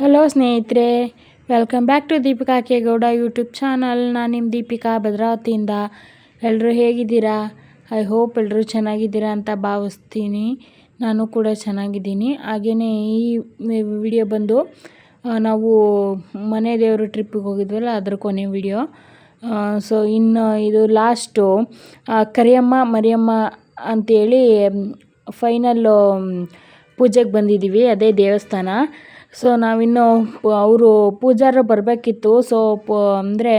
Hello ಸ್ನೇಹಿತರೆ welcome back to Deepika Kegowda YouTube channel ನಾನು ನಿಮ್ಮ ದೀಪಿಕಾ ಭದ್ರಾವತಿಯಿಂದ. ಎಲ್ಲರೂ ಹೇಗಿದ್ದೀರಾ? ಐ ಹೋಪ್ ಎಲ್ಲರೂ ಚೆನ್ನಾಗಿದ್ದೀರಾ ಅಂತ ಭಾವಿಸ್ತೀನಿ. ನಾನು ಕೂಡ ಚೆನ್ನಾಗಿದ್ದೀನಿ. ಹಾಗೆಯೇ ಈ ವಿಡಿಯೋ ಬಂದು ನಾವು ಮನೆ ದೇವರು ಟ್ರಿಪ್ಪಿಗೆ ಹೋಗಿದ್ವಲ್ಲ, ಅದ್ರ ಕೊನೆ ವಿಡಿಯೋ ಸೊ ಇನ್ನು ಇದು ಲಾಸ್ಟು ಕರಿಯಮ್ಮ, ಮರಿಯಮ್ಮ ಅಂತೇಳಿ ಫೈನಲ್ಲು ಪೂಜೆಗೆ ಬಂದಿದ್ದೀವಿ. ಅದೇ ದೇವಸ್ಥಾನ. ಸೊ ನಾವಿನ್ನು ಅವರು ಪೂಜಾರರು ಬರಬೇಕಿತ್ತು. ಸೊ ಅಂದರೆ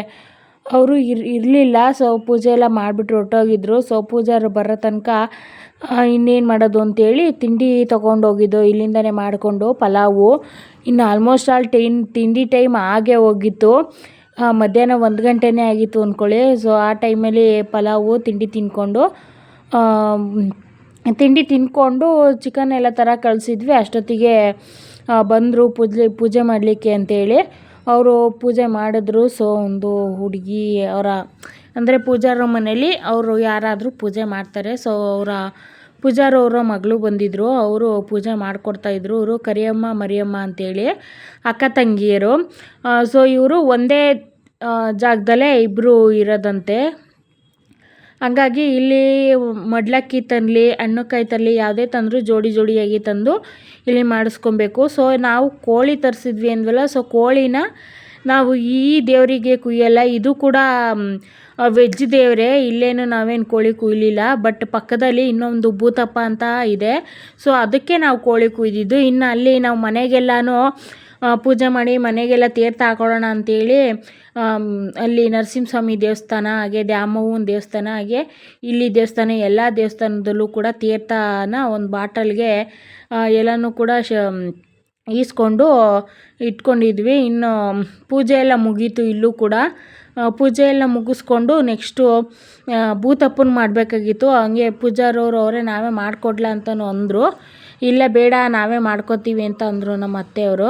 ಅವರು ಇರ್ ಇರಲಿಲ್ಲ. ಸೊ ಪೂಜೆ ಎಲ್ಲ ಮಾಡಿಬಿಟ್ಟು ಹೊರಟೋಗಿದ್ರು. ಸೊ ಪೂಜಾರು ಬರೋ ತನಕ ಇನ್ನೇನು ಮಾಡೋದು ಅಂತೇಳಿ ತಿಂಡಿ ತೊಗೊಂಡೋಗಿದ್ದು, ಇಲ್ಲಿಂದನೇ ಮಾಡಿಕೊಂಡು ಪಲಾವು. ಇನ್ನು ಆಲ್ಮೋಸ್ಟ್ ಆಲ್ ಟೈನ್ ತಿಂಡಿ ಟೈಮ್ ಆಗೇ ಹೋಗಿತ್ತು. ಮಧ್ಯಾಹ್ನ ಒಂದು ಗಂಟೆನೇ ಆಗಿತ್ತು ಅಂದ್ಕೊಳ್ಳಿ ಸೊ ಆ ಟೈಮಲ್ಲಿ ಪಲಾವು, ತಿಂಡಿ ತಿಂದ್ಕೊಂಡು ತಿಂಡಿ ತಿಂದ್ಕೊಂಡು ಚಿಕನ್ ಎಲ್ಲ ಥರ ಕಳಿಸಿದ್ವಿ. ಅಷ್ಟೊತ್ತಿಗೆ ಬಂದರು ಪೂಜೆ ಪೂಜೆ ಮಾಡಲಿಕ್ಕೆ ಅಂತೇಳಿ ಅವರು ಪೂಜೆ ಮಾಡಿದ್ರು. ಸೊ ಒಂದು ಹುಡುಗಿ ಅವರ, ಅಂದರೆ ಪೂಜಾರ ಮನೇಲಿ ಅವರು ಯಾರಾದರೂ ಪೂಜೆ ಮಾಡ್ತಾರೆ. ಸೊ ಅವರ ಪೂಜಾರವರ ಮಗಳು ಬಂದಿದ್ದರು ಅವರು ಪೂಜೆ ಮಾಡಿಕೊಡ್ತಾಯಿದ್ರು ಇವರು ಕರಿಯಮ್ಮ, ಮರಿಯಮ್ಮ ಅಂತೇಳಿ ಅಕ್ಕ ತಂಗಿಯರು. ಸೊ ಇವರು ಒಂದೇ ಜಾಗದಲ್ಲೇ ಇಬ್ಬರು ಇರೋದಂತೆ. ಹಂಗಾಗಿ ಇಲ್ಲಿ ಮಡ್ಲಕ್ಕಿ ತರಲಿ ಹಣ್ಣುಕಾಯಿ ತರಲಿ ಯಾವುದೇ ತಂದರೂ ಜೋಡಿ ಜೋಡಿಯಾಗಿ ತಂದು ಇಲ್ಲಿ ಮಾಡಿಸ್ಕೊಬೇಕು. ಸೊ ನಾವು ಕೋಳಿ ತರಿಸಿದ್ವಿ ಅಂದ್ವಲ್ಲ ಸೊ ಕೋಳಿನ ನಾವು ಈ ದೇವರಿಗೆ ಕುಯ್ಯಲ್ಲ, ಇದು ಕೂಡ ವೆಜ್ ದೇವರೇ, ಇಲ್ಲೇನು ನಾವೇನು ಕೋಳಿ ಕುಯ್ಲಿಲ್ಲ ಬಟ್ ಪಕ್ಕದಲ್ಲಿ ಇನ್ನೊಂದು ಭೂತಪ್ಪ ಅಂತ ಇದೆ. ಸೊ ಅದಕ್ಕೆ ನಾವು ಕೋಳಿ ಕುಯ್ದಿದ್ದು. ಇನ್ನು ಅಲ್ಲಿ ನಾವು ಮನೆಗೆಲ್ಲನೂ ಪೂಜೆ ಮಾಡಿ ಮನೆಗೆಲ್ಲ ತೀರ್ಥ ಹಾಕೊಳ್ಳೋಣ ಅಂತೇಳಿ ಅಲ್ಲಿ ನರಸಿಂಹಸ್ವಾಮಿ ದೇವಸ್ಥಾನ, ಹಾಗೆ ದ್ಯಾಮವ್ವನ ದೇವಸ್ಥಾನ, ಹಾಗೆ ಇಲ್ಲಿ ದೇವಸ್ಥಾನ, ಎಲ್ಲ ದೇವಸ್ಥಾನದಲ್ಲೂ ಕೂಡ ತೀರ್ಥನ ಒಂದು ಬಾಟಲ್ಗೆ ಎಲ್ಲನೂ ಕೂಡ ಶ ಈಸ್ಕೊಂಡು ಇಟ್ಕೊಂಡಿದ್ವಿ. ಇನ್ನು ಪೂಜೆ ಎಲ್ಲ ಮುಗೀತು ಇಲ್ಲೂ ಕೂಡ. ಪೂಜೆ ಎಲ್ಲ ಮುಗಿಸ್ಕೊಂಡು ನೆಕ್ಸ್ಟು ಭೂತಪ್ಪನ ಮಾಡಬೇಕಾಗಿತ್ತು. ಹಂಗೆ ಪೂಜಾರವರು ಅವರೇ ನಾವೇ ಮಾಡಿಕೊಡ್ಲಾ ಅಂತಲೂ ಅಂದರು. ಇಲ್ಲ ಬೇಡ ನಾವೇ ಮಾಡ್ಕೋತೀವಿ ಅಂತ ಅಂದರು ನಮ್ಮ ಅತ್ತೆಯವರು.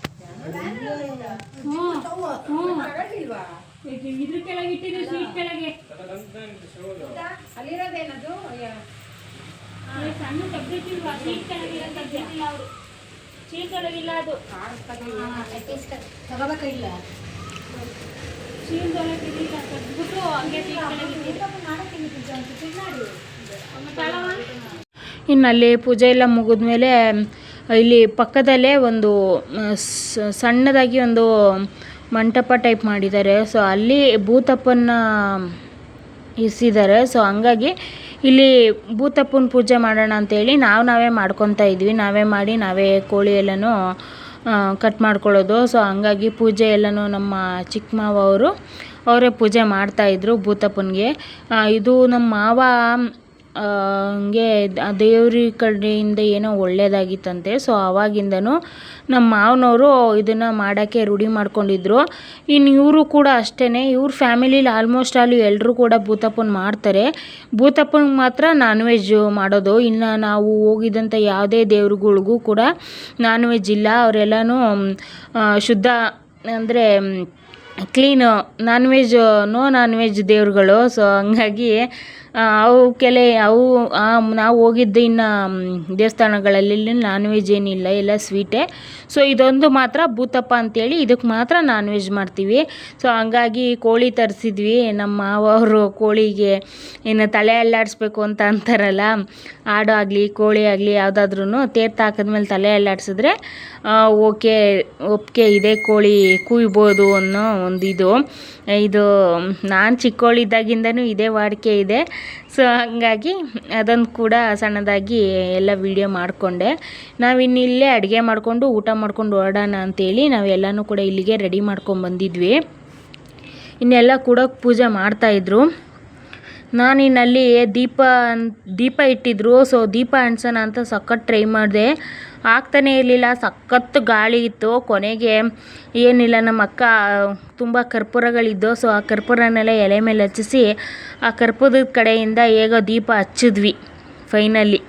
ಕೆಳಗೆ ಇಟ್ಟಿದ್ರು ಸೀಟ್ ಕೆಳಗೆ ಅಲ್ಲಿರೋದೇನದು ಸಣ್ಣ ತೆಗ್ದಿಟ್ಟಿಲ್ವಾ ಸೀಟ್ ಕೆಳಗಿಲ್ಲ ತೆಗ್ದಿಟ್ಟಿಲ್ಲ ಅವರು ಸೀಟ್ ಕೆಳಗಿಲ್ಲ ಅದು ತಗೋಬೇಕಿಲ್ಲ ಸೀಟ್ ಹಂಗೆ ಸೀಟ್ ಕೆಳಗಿಟ್ಟಿದ್ದು ಇನ್ನು ಅಲ್ಲಿ ಪೂಜೆ ಎಲ್ಲ ಮುಗಿದ್ಮೇಲೆ ಇಲ್ಲಿ ಪಕ್ಕದಲ್ಲೇ ಒಂದು ಸಣ್ಣದಾಗಿ ಒಂದು ಮಂಟಪ ಟೈಪ್ ಮಾಡಿದ್ದಾರೆ. ಸೊ, ಅಲ್ಲಿ ಭೂತಪ್ಪನ ಇರಿಸಿದ್ದಾರೆ. ಸೊ, ಹಂಗಾಗಿ ಇಲ್ಲಿ ಭೂತಪ್ಪನ ಪೂಜೆ ಮಾಡೋಣ ಅಂತೇಳಿ ನಾವು ನಾವೇ ಮಾಡ್ಕೊತಾ ಇದ್ವಿ. ನಾವೇ ಮಾಡಿ, ನಾವೇ ಕೋಳಿ ಎಲ್ಲನೂ ಕಟ್ ಮಾಡ್ಕೊಳ್ಳೋದು. ಸೊ, ಹಂಗಾಗಿ ಪೂಜೆ ಎಲ್ಲನೂ ನಮ್ಮ ಚಿಕ್ಕ ಮಾವ ಅವರು, ಅವರೇ ಪೂಜೆ ಮಾಡ್ತಾಯಿದ್ರು ಭೂತಪ್ಪನಿಗೆ. ಇದು ನಮ್ಮ ಮಾವ ಹಂಗೆ ಆ ದೇವ್ರ ಕಡೆಯಿಂದ ಏನೋ ಒಳ್ಳೆಯದಾಗಿತ್ತಂತೆ ಸೊ ಆವಾಗಿಂದನೂ ನಮ್ಮ ಮಾವನವರು ಇದನ್ನು ಮಾಡೋಕ್ಕೆ ರೂಢಿ ಮಾಡ್ಕೊಂಡಿದ್ರು. ಇನ್ನು ಇವರು ಕೂಡ ಅಷ್ಟೇ ಇವ್ರ ಫ್ಯಾಮಿಲಿಲಿ ಆಲ್ಮೋಸ್ಟ್ ಆಲ್ ಎಲ್ಲರೂ ಕೂಡ ಭೂತಪ್ಪನ ಮಾಡ್ತಾರೆ. ಭೂತಪ್ಪನಿಗೆ ಮಾತ್ರ ನಾನ್ ವೆಜ್ ಮಾಡೋದು. ಇನ್ನು ನಾವು ಹೋಗಿದ್ದಂಥ ಯಾವುದೇ ದೇವ್ರುಗಳಿಗೂ ಕೂಡ ನಾನ್ ವೆಜ್ ಇಲ್ಲ. ಅವರೆಲ್ಲನೂ ಶುದ್ಧ ಅಂದರೆ clean non veg no non veg ದೇವ್ರುಗಳು. So ಹಂಗಾಗಿ ಆ, ಅವು ನಾವು ಹೋಗಿದ್ದು ಇನ್ನು ದೇವಸ್ಥಾನಗಳಲ್ಲಿ ನಾನ್ ವೆಜ್ ಏನಿಲ್ಲ ಎಲ್ಲ ಸ್ವೀಟೇ ಸೊ ಇದೊಂದು ಮಾತ್ರ ಭೂತಪ್ಪ ಅಂತೇಳಿ ಇದಕ್ಕೆ ಮಾತ್ರ ನಾನ್ ವೆಜ್ ಮಾಡ್ತೀವಿ. ಸೊ ಹಂಗಾಗಿ ಕೋಳಿ ತರಿಸಿದ್ವಿ ನಮ್ಮ ಮಾವ ಅವರು ಕೋಳಿಗೆ ಇನ್ನು ತಲೆ ಅಲ್ಲಾಡಿಸ್ಬೇಕು ಅಂತ ಅಂತಾರಲ್ಲ ಆಡು ಆಗಲಿ ಕೋಳಿ ಆಗಲಿ ಯಾವುದಾದ್ರೂ ತೇರ್ತ ಹಾಕಿದ್ಮೇಲೆ ತಲೆ ಅಲ್ಲಾಡಿಸಿದ್ರೆ ಓಕೆ ಒಪ್ಪಿಗೆ ಇದೆ ಕೋಳಿ ಕುಯ್ಬೋದು ಅನ್ನೋ ಒಂದು ಇದು. ಇದು ನಾನು ಚಿಕ್ಕವಳಿದ್ದಾಗಿಂದನೂ ಇದೇ ವಾಡಿಕೆ ಇದೆ. ಸೊ ಹಾಗಾಗಿ ಅದೊಂದು ಕೂಡ ಸಣ್ಣದಾಗಿ ಎಲ್ಲ ವೀಡಿಯೋ ಮಾಡಿಕೊಂಡೆ. ನಾವಿನ್ನಿಲ್ಲೇ ಅಡುಗೆ ಮಾಡಿಕೊಂಡು, ಊಟ ಮಾಡ್ಕೊಂಡು ಹೊರಡೋಣ ಅಂತೇಳಿ ನಾವೆಲ್ಲನೂ ಕೂಡ ಇಲ್ಲಿಗೆ ರೆಡಿ ಮಾಡ್ಕೊಂಡು ಬಂದಿದ್ವಿ. ಇನ್ನೆಲ್ಲ ಕೂಡ ಪೂಜೆ ಮಾಡ್ತಾಯಿದ್ರು ನಾನಿನ್ನಲ್ಲಿ ದೀಪ ದೀಪ ಇಟ್ಟಿದ್ರು. ಸೊ ದೀಪ ಅಂಟಿಸೋಣ ಅಂತ ಸಖತ್ ಟ್ರೈ ಮಾಡಿದೆ. ಆಗ್ತಾನೇ ಇರಲಿಲ್ಲ. ಸಖತ್ತು ಗಾಳಿ ಇತ್ತು. ಕೊನೆಗೆ ಏನಿಲ್ಲ, ನಮ್ಮ ಅಕ್ಕ ತುಂಬ ಕರ್ಪೂರಗಳಿದ್ದು ಸೊ ಆ ಕರ್ಪೂರನೆಲ್ಲ ಎಲೆ ಮೇಲೆ ಹಚ್ಚಿಸಿ ಆ ಕರ್ಪೂರದ ಕಡೆಯಿಂದ ಹೇಗೋ ದೀಪ ಹಚ್ಚಿದ್ವಿ ಫೈನಲಿ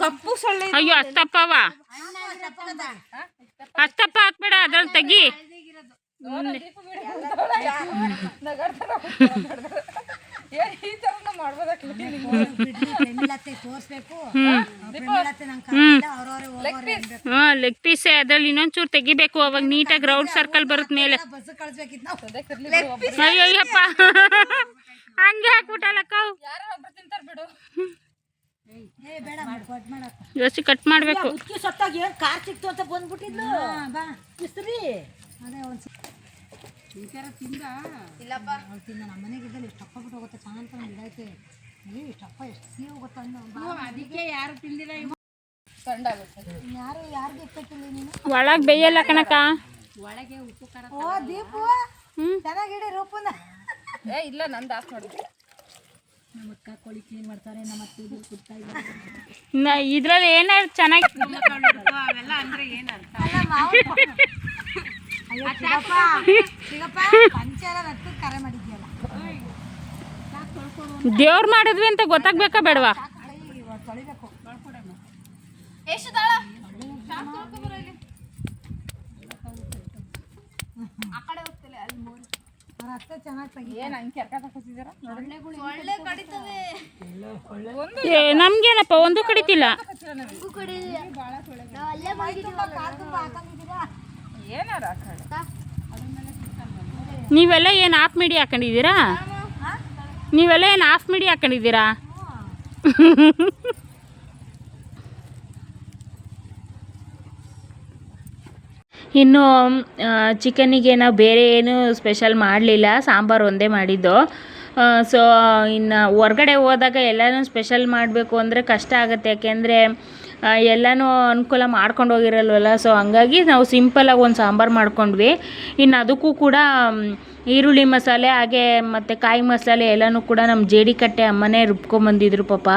ಕಪ್ಪು ಸೊಳ್ಳೆ ಅಯ್ಯೋ ಅಷ್ಟಪ್ಪವ ಅಷ್ಟಪ್ಪ ಹಾಕ್ಬೇಡ ಅದ್ರಲ್ಲಿ ತೆಗಿ ಏನ್ ಈ ತರ ಮಾಡ್ಬೋದಕ್ಕೆ ಪ್ರೇಮಿಲತ್ತೆ ತೋರಿಸ್ಬೇಕು ಪ್ರೇಮಿಲತ್ತೆ ನಂಗೆ ಕರ್ಕೊಂಡ ಅವ್ರವ್ರೆ ಹೋಗೋರೆ ಅನ್ಬೇಕು ಹಾ ಲೆಗ್ ಪೀಸ್ ಅದ್ರಲ್ಲಿ ಇನ್ನೊಂಚೂರು ತೆಗಿಬೇಕು ಅವಾಗ ನೀಟಾಗಿ ರೌಂಡ್ ಸರ್ಕಲ್ ಬರುತ್ತೆ ಮೇಲೆ ಬಸ್ ಕಳ್ಸ್ಬೇಕಿತ್ತು ನಾವು ಅಯ್ಯೋ ಅಯ್ಯಪ್ಪ ಹಂಗೆ ಹಾಕ್ಬಿಟ್ಟಲ್ಲಕ್ಕ ಯಾರೋ ಒಬ್ರು ತಿಂತಾರ ಬಿಡು. ಏ ಬೇಡ ಕೊಟ್ ಮಾಡಕ್ಕ ಜಾಸ್ತಿ ಕಟ್ ಮಾಡಬೇಕು. ಉಕ್ಕಿ ಸತ್ತಾಗ ಏನ್ ಕಾರ್ ಸಿಕ್ತು ಅಂತ ಬಂದ್ಬಿಟ್ಟಿದ್ಲು. ಬಾ. ಇಸ್ರಿ ಅದೇ ತಿಂದಾ. ಇಲ್ಲಪ್ಪ. ಅವ್ಳು ತಿಂದ ನಮ್ಮ ಮನೆಗಿದ್ದಲ್ಲಿ ಎಷ್ಟು ಹೋಗುತ್ತೆ ಚೆನ್ನಾಗಿ ಒಂದು ಗಿಡೈತೆ ಏ ಎಷ್ಟು ಸಿಹಿ ಹೋಗುತ್ತೆ ಅಂದ ಅದಕ್ಕೆ ಯಾರು ತಿಂದಿಲ್ಲ ಯಾರು ಯಾರಿಗೆ ನೀನು? ಒಳಗೆ ಬೇಯಲ್ಲ ಕಣಕ್ಕ. ಓ ದೀಪು. ಚೆನ್ನಾಗಿಡಿ ರೂಪನ. ಏ ಇಲ್ಲ ನಂದು ಆಫ್ ನೋಡಿ ನಮ್ಮ ಅಕ್ಕ ಕೋಳಿ ಕ್ಲೀನ್ ಮಾಡ್ತಾರೆ ನಮ್ಮ ಅತ್ತೆ ಇದು ಕುಡ್ತಾ ಇದ್ದಾರೆ. ನ- ಇದ್ರಲ್ಲಿ ಏನಾದ್ರು ಚೆನ್ನಾಗಿ ಅವೆಲ್ಲ ಅಂದ್ರೆ ಕರೆ ಮಾಡಿದ್ಯಲ್ಲ. ದೇವ್ರು ಮಾಡಿದ್ವಿ ಅಂತ ಗೊತ್ತಾಗ್ಬೇಕಾ ಬೇಡವಾ? ಆ ಕಡೆ ಹೋಗ್ತಿಲ್ಲ ಅಲ್ಲಿ ಮೂರು. ಚೆನ್ನಾಗಿ ಹಂಗೆ ಕೆರ್ಕ ಕಡಿತವೆ. ಏ ನಮ್ಗೇನಪ್ಪ ಒಂದು ಕಡಿತಿಲ್ಲ. ಏನಾರ ನೀವೆಲ್ಲ ಏನು ಆಫ್ ಮಿಡಿ ಹಾಕೊಂಡಿದ್ದೀರಾ? ನೀವೆಲ್ಲ ಏನು ಆಫ್ ಮಿಡಿ ಹಾಕೊಂಡಿದ್ದೀರಾ? ಇನ್ನು ಚಿಕನ್ನಿಗೆ ನಾವು ಬೇರೆ ಏನು ಸ್ಪೆಷಲ್ ಮಾಡಲಿಲ್ಲ, ಸಾಂಬಾರು ಒಂದೇ ಮಾಡಿದ್ದು. ಸೊ ಇನ್ನು ಹೊರ್ಗಡೆ ಹೋದಾಗ ಎಲ್ಲನೂ ಸ್ಪೆಷಲ್ ಮಾಡಬೇಕು ಅಂದರೆ ಕಷ್ಟ ಆಗುತ್ತೆ. ಯಾಕೆಂದರೆ ಎಲ್ಲನೂ ಅನುಕೂಲ ಮಾಡ್ಕೊಂಡು ಹೋಗಿರಲ್ವಲ್ಲ ಸೊ ಹಂಗಾಗಿ ನಾವು ಸಿಂಪಲಾಗಿ ಒಂದು ಸಾಂಬಾರು ಮಾಡ್ಕೊಂಡ್ವಿ. ಇನ್ನು ಅದಕ್ಕೂ ಕೂಡ ಈರುಳ್ಳಿ ಮಸಾಲೆ, ಹಾಗೆ ಮತ್ತು ಕಾಯಿ ಮಸಾಲೆ ಎಲ್ಲನೂ ಕೂಡ ನಮ್ಮ ಜೇಡಿ ಕಟ್ಟೆ ಅಮ್ಮನೇ ರುಬ್ಕೊಂಬಂದಿದ್ರು ಪಾಪ.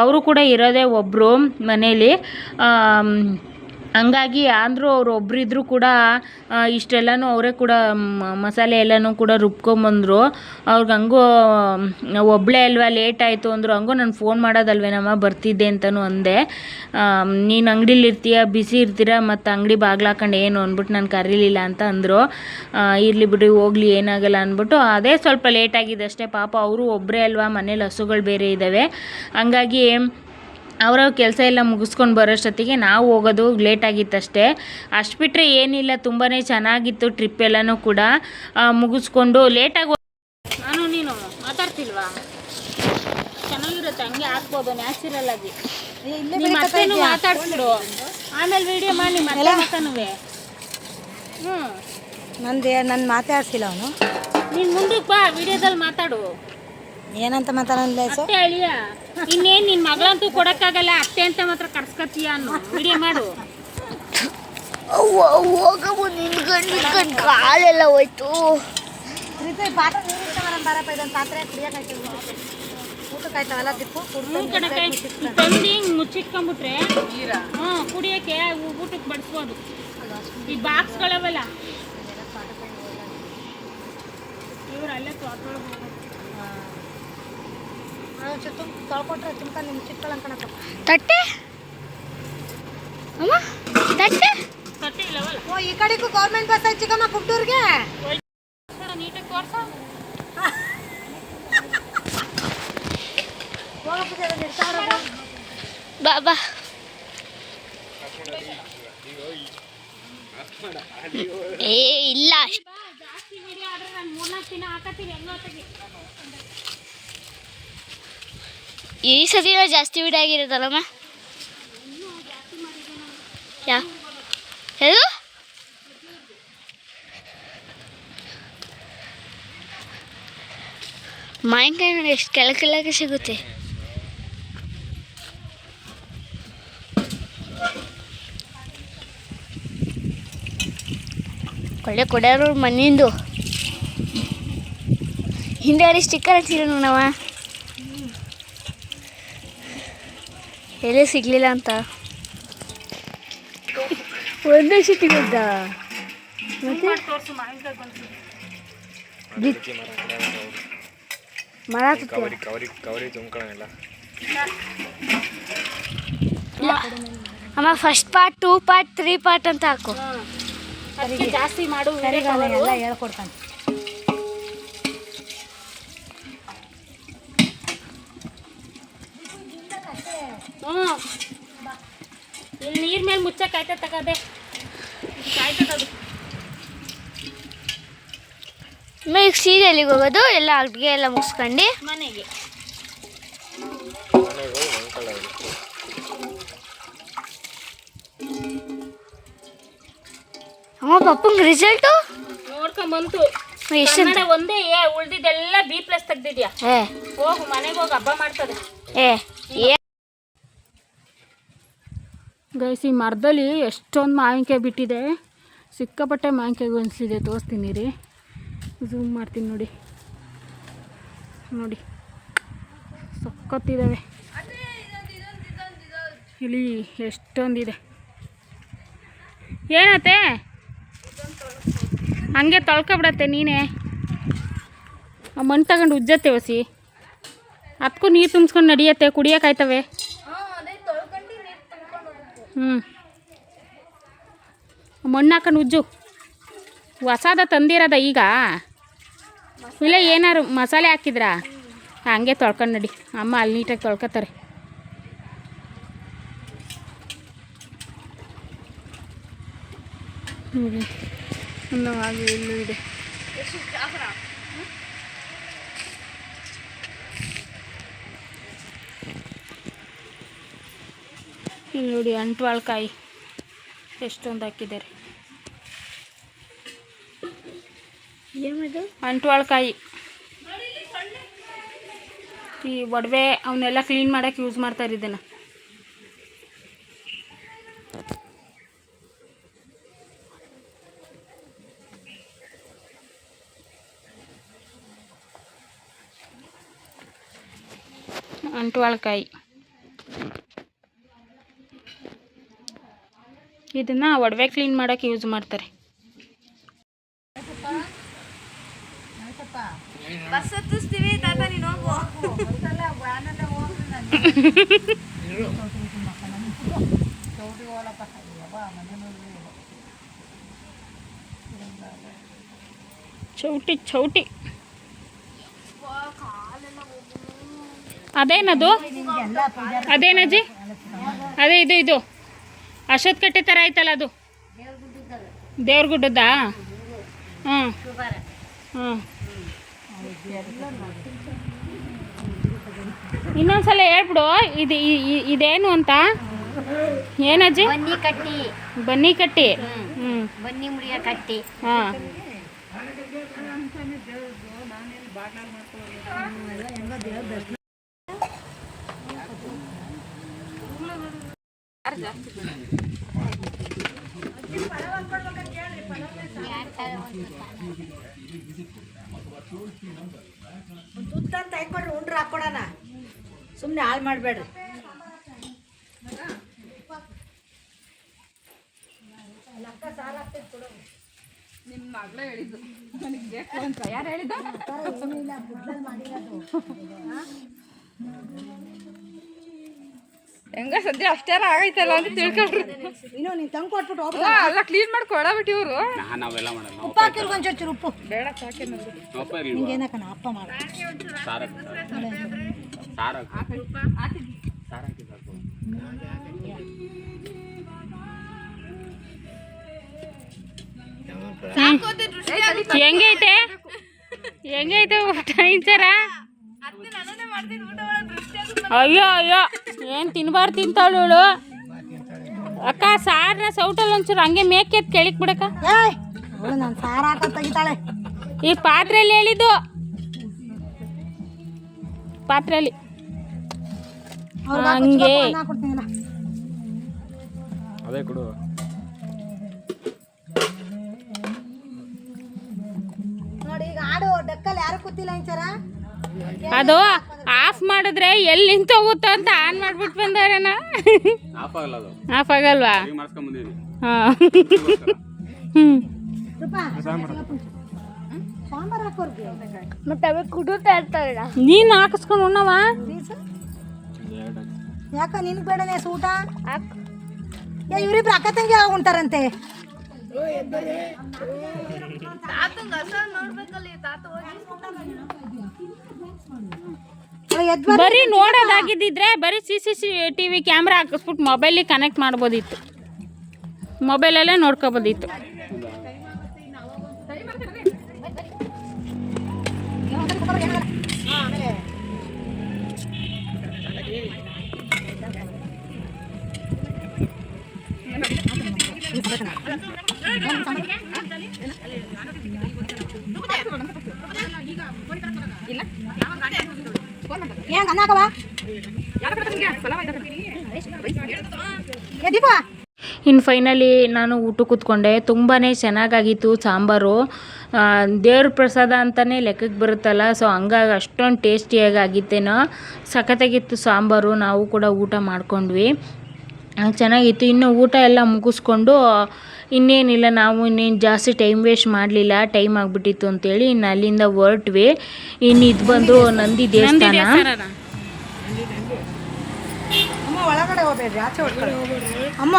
ಅವರು ಕೂಡ ಇರೋದೇ ಒಬ್ಬರು ಮನೇಲಿ. ಹಂಗಾಗಿ ಅಂದರೂ ಅವ್ರು ಒಬ್ಬರಿದ್ರು ಕೂಡ ಇಷ್ಟೆಲ್ಲನೂ ಅವರೇ ಕೂಡ ಮಸಾಲೆ ಎಲ್ಲನೂ ಕೂಡ ರುಬ್ಕೊಂಬಂದರು. ಅವ್ರಿಗೆ ಹಂಗೂ ಒಬ್ಬಳೇ ಅಲ್ವಾ ಲೇಟ್ ಆಯಿತು ಅಂದರು, ಹಂಗೂ ನಾನು ಫೋನ್ ಮಾಡೋದಲ್ವೇನಮ್ಮ ಬರ್ತಿದ್ದೆ ಅಂತಲೂ ಅಂದೆ. ನೀನು ಅಂಗಡೀಲಿ ಇರ್ತೀಯ, ಬಿಸಿ ಇರ್ತೀರ, ಮತ್ತು ಅಂಗಡಿ ಬಾಗ್ಲು ಹಾಕೊಂಡು ಏನು ಅಂದ್ಬಿಟ್ಟು ನಾನು ಕರೀಲಿಲ್ಲ ಅಂತ ಅಂದರು. ಇರಲಿ ಬಿಡಿ ಹೋಗ್ಲಿ, ಏನಾಗಲ್ಲ ಅಂದ್ಬಿಟ್ಟು, ಅದೇ ಸ್ವಲ್ಪ ಲೇಟ್ ಆಗಿದೆ ಅಷ್ಟೇ ಪಾಪ, ಅವರು ಒಬ್ಬರೇ ಅಲ್ವಾ, ಮನೇಲಿ ಹಸುಗಳು ಬೇರೆ ಇದ್ದಾವೆ ಹಂಗಾಗಿ ಅವರ ಕೆಲಸ ಎಲ್ಲ ಮುಗಿಸ್ಕೊಂಡು ಬರೋಷ್ಟೊತ್ತಿಗೆ ನಾವು ಹೋಗೋದು ಲೇಟ್ ಆಗಿತ್ತಷ್ಟೇ. ಅಷ್ಟು ಬಿಟ್ಟರೆ ಏನಿಲ್ಲ ತುಂಬಾ ಚೆನ್ನಾಗಿತ್ತು ಟ್ರಿಪ್ ಎಲ್ಲನೂ ಕೂಡ. ಮುಗಿಸ್ಕೊಂಡು ಲೇಟಾಗಿ ನಾನು ನೀನು ಮಾತಾಡ್ತಿಲ್ವಾ? ಚೆನ್ನಾಗಿರುತ್ತೆ ಹಂಗೆ ಹಾಕ್ಬೋದು ನ್ಯಾಚುರಲ್ ಆಗಿ. ನಿಮ್ಮ ಅತ್ತೆನೂ ಮಾತಾಡ್ಸ್ಬಿಡು. ಆಮೇಲೆ ವಿಡಿಯೋ ಮಾಡಿ ನಿಮ್ಮ ಅತ್ತೆ ಮಕ್ಕನುವೆ ಹ್ಞೂ ನಂದು ನನ್ನ ಮಾತಾಡ್ಸಿಲ್ಲ ಅವನು. ನೀನು ಮುಂದಕ್ಕೆ ಬಾ ವಿಡಿಯೋದಲ್ಲಿ ಮಾತಾಡು. ಏನಂತ ಮಾತಾಡಲ್ಲ ಅತ್ತೆ ಅಳಿಯ ಇನ್ನೇನು ನಿನ್ನ ಮಗಳಂತೂ ಕೊಡಕ್ಕಾಗಲ್ಲ ಅತ್ತೆ ಅಂತ ಮಾತ್ರ ಕರ್ಸ್ಕತ್ತೀಯ ಅನ್ನೋ. ವಿಡಿಯೋ ಮಾಡು. ಹೋಗವು ನಿನ್ಕೊಂಡು ನಿನ್ಕೊಂಡು ಕಾಲೆಲ್ಲ ಹೋಯ್ತು. ಪಾತ್ರೆ ನೀರು ಬಾರಪ್ಪ ಇದೊಂದು ಪಾತ್ರೆ ಕುಡಿಯೋಕಾಯ್ತು ಊಟಕ್ಕಾಯ್ತವಲ್ಲ ದಿಪ್ಪು ಹ್ಞೂ ಕಣಕ್ಕೆ ತಂದು ಹಿಂಗೆ ಮುಚ್ಚಿಟ್ಕೊಂಬಿಟ್ರೆ ಹ್ಞೂ ಕುಡಿಯೋಕ್ಕೆ ಊಟಕ್ಕೆ ಬಡಿಸ್ಬೋದು. ಈ ಬಾಕ್ಸ್ಗಳವಲ್ಲ. ಇವ್ರು ಅಲ್ಲೇ ತೋಟದೊಳಗೆ ಹೋಗೋದು ಚುತ್ತು ತೊಳ್ಕೊಟ್ರೆ ತುಂಬ ನಿಮ್ಮ ಚಿಕ್ಕಳಂಕಣಪ್ಪ ತಟ್ಟೆ? ಅಮ್ಮ ತಟ್ಟೆ? ಇಲ್ಲವಲ್ಲ ಓ ಈ ಕಡೆಗೂ ಗೌರ್ಮೆಂಟ್ ಬಸ್ ಐತಿ ಚಿಕ್ಕಮ್ಮ ಕುಡ್ಡೂರ್ಗೆ ನೀಟಾಗಿ ತೋರ್ಸೋ. ಬಾ ಬಾ. ಏ ಇಲ್ಲ. ಅಷ್ಟ್- ಜಾಸ್ತಿ ಆದ್ರೆ ನಾನು ಮೂರ್ನಾಲ್ಕು ದಿನ ಹಾಕತ್ತೀನಿ ಹೆಂಗೋ ಈ ಸತಿನ ಜಾಸ್ತಿ ವಿಡಿಯೋ ಆಗಿರೋದಲ್ಲಮ್ಮ ಯಾ? ಹೇಳು ಮಾವಿನಕಾಯಿ ನೋಡಿ, ಎಷ್ಟು ಕೆಳ ಕೆಳಗೆ ಸಿಗುತ್ತೆ. ಕೊಳ್ಳೆ ಕೊಡ್ಯಾರು ಮನೆಯಿಂದ. ಹಿಂದೆ ಸ್ಟಿಕ್ಕರ್ ಹಚ್ಚಿರೋ ನೋಡವ ಎಲ್ಲಿ ಸಿಗಲಿಲ್ಲ ಅಂತ. ಒಂದೇ ಮರ ಕವರಿ ತುಂಬ್ಕೊಳ್ಳೋಣ ಅಮ್ಮ first part two part three part ಅಂತ ಹಾಕು. ಅದಕ್ಕೆ ಜಾಸ್ತಿ ಮಾಡು ಎಲ್ಲ ಹೇಳ್ಕೊಡ್ತಾನೆ. ಹ್ಞೂ ಇಲ್ಲಿ ನೀರ್ ಮೇಲೆ ಮುಚ್ಚಕ್ಕೆ ಆಯ್ತಾ ತಗದೆ ಅಮ್ಮ ಈಗ ಸೀರೆ ಎಲ್ಲಿಗೆ ಹೋಗೋದು ಎಲ್ಲ ಅಡುಗೆ ಎಲ್ಲ ಮುಗಿಸ್ಕೊಂಡು. ಮನೆಗೆ. ಅಮ್ಮ ಪಪ್ಪಂಗೆ ರಿಸಲ್ಟು ನೋಡ್ಕೊಂಬಂತು ಎಷ್ಟು ಒಂದೇ ಏ ಉಳ್ದಿದ್ದೆಲ್ಲ ಬಿ ಪ್ಲಸ್ ತೆಗ್ದಿದ್ಯಾ? ಏ. ಹೋಗು ಮನೆಗೆ ಹೋಗಿ ಹಬ್ಬ ಮಾಡ್ತದೆ. ಏ ಏ. ಗೈಸ್, ಈ ಮರದಲ್ಲಿ ಎಷ್ಟೊಂದು ಮಾವಿನಕಾಯಿ ಬಿಟ್ಟಿದೆ. ಸಿಕ್ಕಾಪಟ್ಟೆ ಮಾವಿನಕಾಯಿ ಅನಿಸಿದೆ ತೋರಿಸ್ತೀನಿ ರೀ. ಝೂಮ್ ಮಾಡ್ತೀನಿ ನೋಡಿ. ನೋಡಿ. ಸಕ್ಕತ್ತಿದ್ದಾವೆ ಇಲ್ಲಿ ಎಷ್ಟೊಂದಿದೆ. ಏನತ್ತೆ? ಹಂಗೆ ತೊಳ್ಕೊಬಿಡತ್ತೆ ನೀನೇ. ಮಣ್ಣು ತಗೊಂಡು ಉಜ್ಜತ್ತೆ ಹೊಸಿ ಅದಕ್ಕೂ ನೀರು ತುಂಬಿಸ್ಕೊಂಡು ನಡಿಯತ್ತೆ ಕುಡಿಯೋಕ್ಕಾಯ್ತವೆ ಹ್ಞೂ ಮಣ್ಣು ಹಾಕೊಂಡು ಉಜ್ಜು. ಹೊಸಾದ ತಂದಿರೋದ ಈಗ. ಇಲ್ಲ ಏನಾರು ಮಸಾಲೆ ಹಾಕಿದ್ರಾ? ಹಂಗೆ ತೊಳ್ಕೊಂಡು ನಡಿ. ಅಮ್ಮ ಅಲ್ಲಿ ನೀಟಾಗಿ ತೊಳ್ಕೊತಾರೆ. ಹ್ಞೂ ಹಾಗೆ ಇಲ್ಲೂ ಇದೆ ಇಲ್ಲಿ ನೋಡಿ ಅಂಟ್ವಾಳ್ಕಾಯಿ. ಎಷ್ಟೊಂದು ಹಾಕಿದ್ದಾರೆ. ಅಂಟ್ವಾಳ್ಕಾಯಿ. ಈ ಒಡವೆ ಅವನ್ನೆಲ್ಲ ಕ್ಲೀನ್ ಮಾಡೋಕೆ ಯೂಸ್ ಮಾಡ್ತಾರೆ ಇದನ್ನು. ಅಂಟ್ವಾಳ್ಕಾಯಿ. ಇದನ್ನು ಒಡವೆ ಕ್ಲೀನ್ ಮಾಡೋಕೆ ಯೂಸ್ ಮಾಡ್ತಾರೆ. ಚೌಟಿ ಚೌಟಿ. ಅದೇನದು? ಅದೇನಜ್ಜಿ ಅದೇ ಇದು ಇದು. ಅಶೋತ್ ಕಟ್ಟೆ ಥರ ಐತಲ್ಲ ಅದು? ದೇವ್ರ ಗುಡ್ಡದ್ದಾ? ಹ್ಞೂ ಹ್ಞೂ ಇನ್ನೊಂದ್ಸಲ ಹೇಳ್ಬಿಡು ಇದು ಇದೇನು ಅಂತ? ಏನಜ್ಜಿ ಬನ್ನಿ ಕಟ್ಟಿ. ಬನ್ನಿ ಕಟ್ಟಿ. ಹ್ಞೂ ಬನ್ನಿ ಮುಡಿಯ ಕಟ್ಟಿ. ಹಾಂ. ತುತ್ತಂತ ಹಾಕೊಡ್ರಿ ಉಂಡ್ರ ಹಾಕ್ಕೊಡೋಣ ಸುಮ್ಮನೆ ಹಾಳು ಮಾಡಬೇಡ್ರಿ. ನಿಮ್ಮ ಮಗಳೇ ಹೇಳಿದ್ದು. ನನಗೆ ಬೇಕು ಅಂತ ಯಾರು ಹೇಳಿದ್ದು? ಹೆಂಗ ಸದ್ಯ ಅಷ್ಟಾರ ಆಗೈತಲ್ಲ ಅಂತ ತಿಳ್ಕೊಳ್ರಿ. ಇನ್ನೂ ನೀನು ತಂಗ್ ಕೊಟ್ಬಿಟ್ಟು ಹೋಗ್ಬಿಡ. ಹ್ಞೂ, ಎಲ್ಲ ಕ್ಲೀನ್ ಮಾಡಿ ಕೊಡಬಿಟ್ಟು ಇವರು. ನಾವೆಲ್ಲ ಮಾಡಲ್ಲ. ಉಪ್ಪು ಹಾಕಿರು ಒಂಚೂರು ಉಪ್ಪು. ಬೇಡ ಸಾಕೆ ನಿಂಗೆ ಏನಕ್ಕನ ಅಪ್ಪ ಮಾಡ. ಸಾರ ಸಾರ ಸಾರ ಹಾಕಿ ಹೆಂಗೈತೆ ಹೆಂಗೈತೆ ಊಟ? ಇಂಚರ ಅಯ್ಯೋ ಅಯ್ಯೋ. ಏನು ತಿನ್ಬಾರ್ದು ತಿಂತಾಳು ಇವಳು ಅಕ್ಕ ಸಾರನ್ನ ಸೌಟಲ್ಲಿ ಒಂಚೂರು ಹಂಗೆ ಮೇಕೆತ್ ಕೆಳಕ್ ಬಿಡಕ್ಕ. ಏಯ್ ನಾನು ಸಾರು ತೆಗಿತಾಳೆ. ಈ ಪಾತ್ರೆಯಲ್ಲಿ ಹೇಳಿದ್ದು. ಪಾತ್ರೆಯಲ್ಲಿ. ಹಂಗೆ. ಅದೇ ಕೊಡು. ನೋಡಿ ಈಗ ಆಡು ಡಕ್ಕಲ್ಲಿ ಯಾರು ಕೂತಿಲ್ಲ ಇಂಚಾರ ಅದು ಆಫ್ ಮಾಡಿದ್ರೆ ಎಲ್ಲಿ ನಿಂತ ಹೋಗುತ್ತೋ ಅಂತ ಆನ್ ಮಾಡ್ಬಿಟ್ಟು ಬಂದವ್ರೆ ಆಫ್ ಆಗಲ್ಲ ಅದು. ಆಫ್ ಆಗಲ್ವಾ? ಹಾಂ. ಹ್ಞೂ ಮತ್ತೆ ಅವೆ ಕುಡುತ್ತಾ ಇರ್ತಾಳೆ ನೀನು ಹಾಕಿಸ್ಕೊಂಡು ಉಣ್ಣವ? ಯಾಕ ನಿನ್ಗೆ ಬೇಡನೆ ಸೂಟ? ಏ ಇವರಿಬ್ರು ಅಕ್ಕ ತಂಗಿ ಯಾವಾಗ ಉಂಟಾರಂತೆ ನೋಡ್ಬೇಕಲ್ಲಿ ತಾತು ಬರ್ರಿ. ಬರೀ ನೋಡೋದಾಗಿದ್ದಿದ್ರೆ ಬರೀ C C C T V camera ಹಾಕಿಸ್ಬಿಟ್ಟು ಮೊಬೈಲಿಗೆ ಕನೆಕ್ಟ್ ಮಾಡ್ಬೋದಿತ್ತು. ಮೊಬೈಲಲ್ಲೇ ನೋಡ್ಕೋಬೋದಿತ್ತು. ಇನ್ನು ಫೈನಲಿ ನಾನು ಊಟ ಕೂತ್ಕೊಂಡೆ. ತುಂಬಾ ಚೆನ್ನಾಗಾಗಿತ್ತು ಸಾಂಬಾರು. ದೇವ್ರ ಪ್ರಸಾದ ಅಂತಲೇ ಲೆಕ್ಕಕ್ಕೆ ಬರುತ್ತಲ್ಲ ಸೊ ಹಂಗಾಗಿ ಅಷ್ಟೊಂದು ಟೇಸ್ಟಿಯಾಗಿ ಆಗಿತ್ತೇನೋ ಸಖತ್ತಾಗಿತ್ತು ಸಾಂಬಾರು, ನಾವು ಕೂಡ ಊಟ ಮಾಡ್ಕೊಂಡ್ವಿ. ಚೆನ್ನಾಗಿತ್ತು. ಇನ್ನು ಊಟ ಎಲ್ಲ ಮುಗಿಸ್ಕೊಂಡು ಇನ್ನೇನಿಲ್ಲ ನಾವು ಇನ್ನೇನು ಜಾಸ್ತಿ ಟೈಮ್ ವೇಸ್ಟ್ ಮಾಡಲಿಲ್ಲ ಟೈಮ್ ಆಗಿಬಿಟ್ಟಿತ್ತು ಅಂತೇಳಿ ಇನ್ನು ಅಲ್ಲಿಂದ ಹೊರಟ್ವಿ ಇನ್ನು ಇದು ಬಂದು ನಂದಿ ದೇವಸ್ಥಾನ. ಅಮ್ಮ ಒಳಗಡೆ ಹೋಗ್ಬೇಡ್ರಿ ಆಚೆ ಹೊಡ್ಕೊಳ್ಳಿ ಅಮ್ಮ.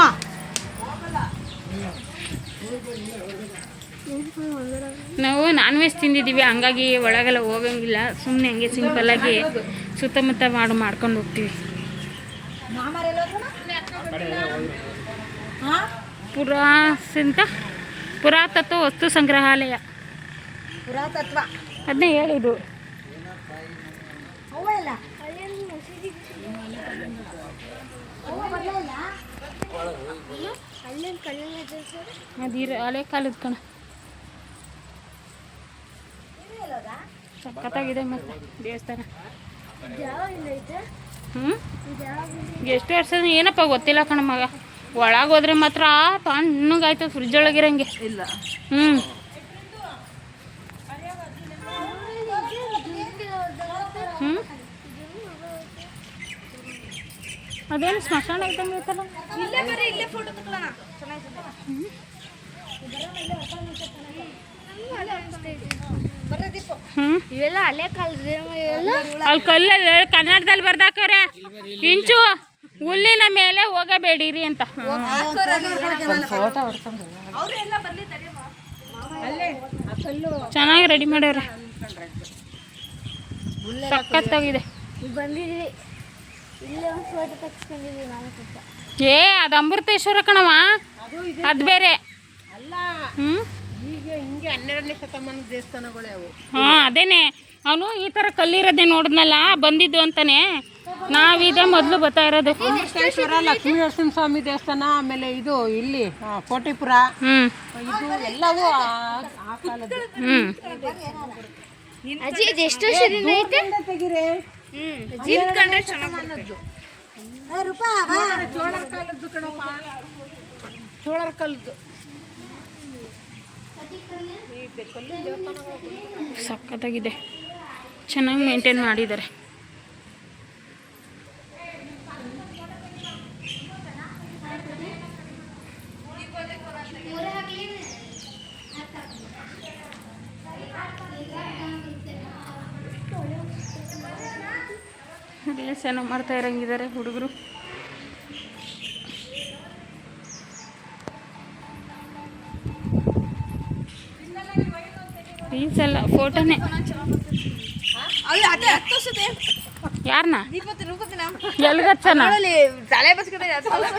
ನಾವು ನಾನ್ ವೆಜ್ ತಿಂದಿದ್ದೀವಿ ಹಂಗಾಗಿ ಒಳಗೆಲ್ಲ ಹೋಗಂಗಿಲ್ಲ. ಸುಮ್ಮನೆ ಹಂಗೆ ಸಿಂಪಲ್ಲಾಗಿ ಸುತ್ತಮುತ್ತ ಮಾಡಿ ಮಾಡ್ಕೊಂಡು ಹೋಗ್ತೀವಿ. ಪುರಾಸಂತ ಪುರಾತತ್ವ ವಸ್ತು ಸಂಗ್ರಹಾಲಯ. ಪುರಾತತ್ವ. ಅದನ್ನೇ ಹೇಳಿದ್ದು. ಅದಿರ ಹಳೆ ಕಾಲದ ಕಣ. ಸಖತ್ತಾಗಿದೆ ಮತ್ತೆ ದೇವಸ್ಥಾನ. ಹ್ಞೂ ಎಷ್ಟು ವರ್ಷ ಏನಪ್ಪ ಗೊತ್ತಿಲ್ಲ ಕಣ ಮಗ. ಒಳಗೆ ಹೋದ್ರೆ ಮಾತ್ರ ತಣ್ಣಗಾಯ್ತು ಫ್ರಿಜ್ ಒಳಗಿರಂಗೆ ಇಲ್ಲ. ಹ್ಞೂ ಹ್ಞೂ ಅದೇನು ಸ್ಮಶಾನ ಇದ್ದಂಗೆ ಐತಲ್ಲ? ಅಲ್ಲಿ ಕಲ್ಲಲ್ಲಿ ಕನ್ನಡದಲ್ಲಿ ಬರ್ದಾಕವ್ರೆ. ಇಂಚು. ಹುಲ್ಲಿನ ಮೇಲೆ ಹೋಗಬೇಡಿರಿ ಅಂತ. ಚೆನ್ನಾಗಿ ರೆಡಿ ಮಾಡ್ಯಾವ್ರೆ ಸಕ್ಕತ್ತಾಗಿದೆ ಏ, ಅದು ಅಮೃತೇಶ್ವರ ಕಣವ ಅದು ಬೇರೆ. ಹ್ಞೂ ಹಾಂ, ಅದೇನೆ. ಅವನು ಈ ಥರ ಕಲ್ಲಿರೋದೇ ನೋಡಿದ್ನಲ್ಲ, ಬಂದಿದ್ದು ಅಂತಾನೆ. ನಾವಿದೆ ಮೊದಲು ಬರ್ತಾ ಇರೋದು. ಲಕ್ಷ್ಮೀ ನರಸಿಂಹಸ್ವಾಮಿ ದೇವಸ್ಥಾನ ಆಮೇಲೆ ಇದು ಇಲ್ಲಿ ಕೋಟಿಪುರ. ಇದು ಎಲ್ಲವೂ ಆ- ಆ ಕಾಲದ್ದು. ಹ್ಞೂ ಅಜ್ಜಿ ಇದು ಎಷ್ಟು ವರ್ಷದಿಂದ ಐತೆ? ತೆಗಿರೆ. ನಿಂತ್ಕೊಂಡ್ರೆ ಚೆನ್ನಾಗಿ ಚೋಳರ ಕಾಲದ್ದು ಕಣಪ್ಪ. ಚೋಳರ ಕಾಲದ್ದು. ಸಖತ್ತಾಗಿದೆ. ಚೆನ್ನಾಗಿ ಮೇಂಟೈನ್ ಮಾಡಿದ್ದಾರೆ. ರೀಲ್ಸ್ ಏನೋ ಮಾಡ್ತಾ ಇರಂಗಿದ್ದಾರೆ ಹುಡುಗರು? ರೀಲ್ಸ್ ಎಲ್ಲ ಫೋಟೋನೇ ಯಾರನ್ನ ಎಲ್ಗಚ್ಚನ? ತಲೆ ಬಸ್ಕೊತಾ ತಲೆ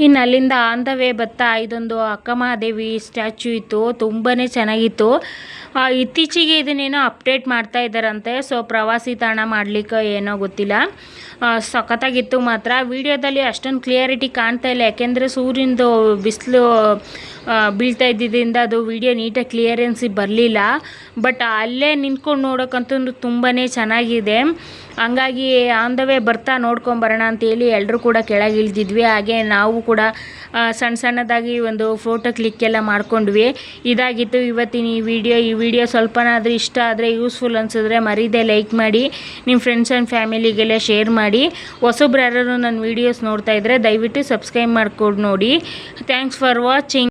ಇನ್ನು ಅಲ್ಲಿಂದ ಆನ್ ದ ವೇ ಬತ್ತಾ ಇದೊಂದು ಅಕ್ಕಮಹಾದೇವಿ ಸ್ಟ್ಯಾಚ್ಯೂ ಇತ್ತು. ತುಂಬಾ ಚೆನ್ನಾಗಿತ್ತು. ಇತ್ತೀಚೆಗೆ ಇದನ್ನೇನೋ ಅಪ್ಡೇಟ್ ಮಾಡ್ತಾ ಇದ್ದಾರಂತೆ. ಸೊ, ಪ್ರವಾಸಿ ತಾಣ ಮಾಡಲಿಕ್ಕೆ ಏನೋ ಗೊತ್ತಿಲ್ಲ. ಸಖತ್ತಾಗಿತ್ತು ಮಾತ್ರ. ವಿಡಿಯೋದಲ್ಲಿ ಅಷ್ಟೊಂದು ಕ್ಲಿಯರಿಟಿ ಕಾಣ್ತಾ ಇಲ್ಲ. ಯಾಕೆಂದರೆ ಸೂರ್ಯನದು ಬಿಸಿಲು ಬೀಳ್ತಾ ಇದ್ದಿದ್ದರಿಂದ ಅದು ವಿಡಿಯೋ ನೀಟಾಗಿ ಕ್ಲಿಯರೆನ್ಸಿ ಬರಲಿಲ್ಲ. ಬಟ್ ಅಲ್ಲೇ ನಿಂತ್ಕೊಂಡು ನೋಡೋಕ್ಕಂತೂ ತುಂಬಾ ಚೆನ್ನಾಗಿದೆ. ಹಂಗಾಗಿ ಆನ್ ದ ವೇ ಬರ್ತಾ ನೋಡ್ಕೊಂಬರೋಣ ಅಂತೇಳಿ ಎಲ್ಲರೂ ಕೂಡ ಕೆಳಗೆ ಇಳಿದಿದ್ವಿ ಹಾಗೆ ನಾವು ಕೂಡ ಸಣ್ಣ ಸಣ್ಣದಾಗಿ ಒಂದು ಫೋಟೋ ಕ್ಲಿಕ್ ಎಲ್ಲ ಮಾಡ್ಕೊಂಡ್ವಿ. ಇದಾಗಿತ್ತು ಇವತ್ತಿನ ಈ ವಿಡಿಯೋ ಈ ವಿಡಿಯೋ ಸ್ವಲ್ಪನಾದರೂ ಇಷ್ಟ ಆದರೆ ಯೂಸ್ಫುಲ್ ಅನಿಸಿದ್ರೆ ಮರೀದೆ ಲೈಕ್ ಮಾಡಿ ನಿಮ್ಮ ಫ್ರೆಂಡ್ಸ್ ಆ್ಯಂಡ್ ಫ್ಯಾಮಿಲಿಗೆಲ್ಲ ಶೇರ್ ಮಾಡಿ. ಹೊಸೊಬ್ರು ಯಾರು ನನ್ನ ವೀಡಿಯೋಸ್ ನೋಡ್ತಾ ಇದ್ದರೆ ದಯವಿಟ್ಟು ಸಬ್ಸ್ಕ್ರೈಬ್ ಮಾಡ್ಕೊಂಡು ನೋಡಿ. Thanks for watching